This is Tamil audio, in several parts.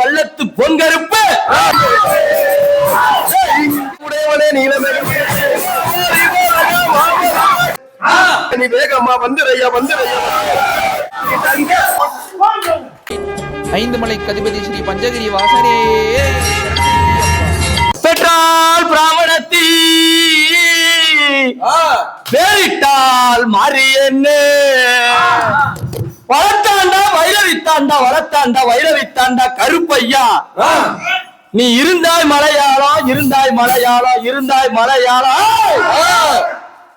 வள்ளத்து பொங்கருப்பு. உடையவனே நீலமே. நீ வேகமா வந்துரையா வந்துரையா. ஐந்து மலை கதிபதி ஸ்ரீ பஞ்சகிரி வாசனே. பெற்றால் பிராமணத்தி வேறிட்டால் மாறியன்னு வளர்த்தாண்டா வைரவித்தாண்டா வளர்த்தாண்டா வைரவித்தாண்டா கருப்பையா? நீ இருந்தாய் மலையாளம் இருந்தாய் மலையாளம் இருந்தாய் மலையாளம்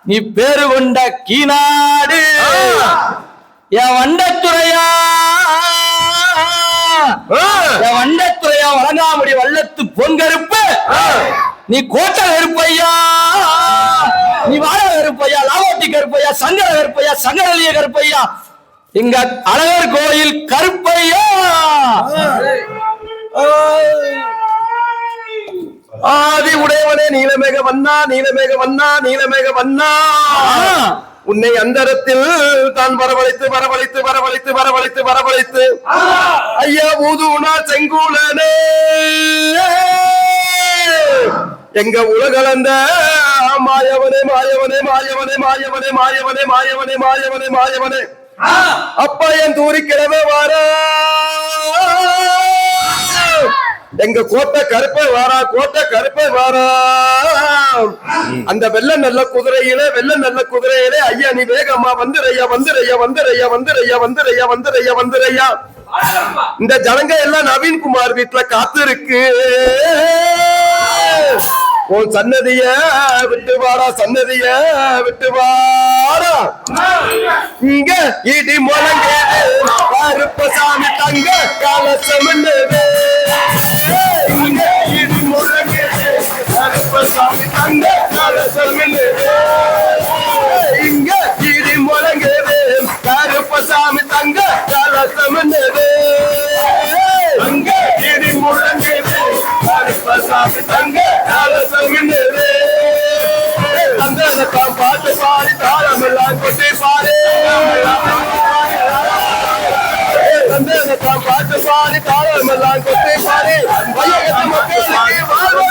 நீ பேரு கொண்ட கீநாடு. என் வண்டத்துறையா? என் வண்டத்துறையா வழங்காமுடி வள்ளத்து பொங்கருப்பு. நீ கோட்டை கருப்பையா? நீ வாழ கருப்பையா லாவோட்டி கருப்பையா சங்கர கருப்பையா சங்கரலிய கருப்பையா? இங்க அழகர் கோயில் கருப்பையா? ஆதி உடையவனே நீலமேக வண்ணா நீலமேக வண்ணா நீலமேக வண்ணா. உன்னை அந்தரத்தில் தான் வரவழைத்து வரவழைத்து வரவழைத்து வரவழைத்து வரவழைத்து. ஐயா ஊதுனா செங்கூலனே. எங்க உலகளந்த மாயவனே மாயவனே மாயவனே மாயவனே மாயவனே மாயவனே மாயவனே மாயவனே அப்பா என் தூரி கிழமை வார. எங்க கோட்டை கருப்பை வாரா கோட்டை கருப்பை வாரா. அந்த வெள்ள நல்ல குதிரையில வெள்ள நல்ல குதிரையில ஐயா நீ வேகமா வந்துரையா வந்துரையா வந்துரையா வந்துரையா வந்துரையா வந்துரையா வந்துரையா. இந்த ஜனங்க எல்லாம் நவீன்குமார் வீட்டுல காத்து இருக்கு உன் சன்னதிய விட்டு வாடா சன்னதிய விட்டு வா. வாரா இங்க இடி முழங்க கருப்ப சாமி தங்க கலசம்னு இடி முழங்க தங்க கலசம்னு వారి కాలం మళ్ళా కొట్టే వారి వయోగత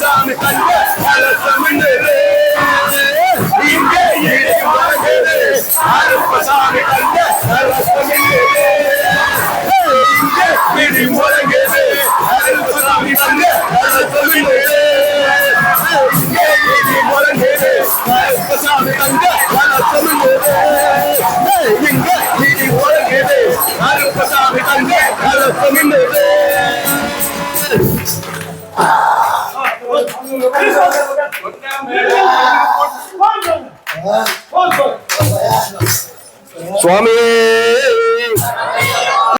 சாமி கண்ட அலசமின்னரே இங்கே இடி வாங்குது அருப்ப சாமி கண்ட அலசமின்னரே இங்கே இடி முழங்குது அருப்ப சாமி கண்ட அலசமின்னரே இங்கே இடி முழங்குது அருப்ப சாமி கண்ட அலசமின்னரே இங்கே இடி முழங்குது அருப்ப சாமி கண்ட அலசமின்னரே Suami!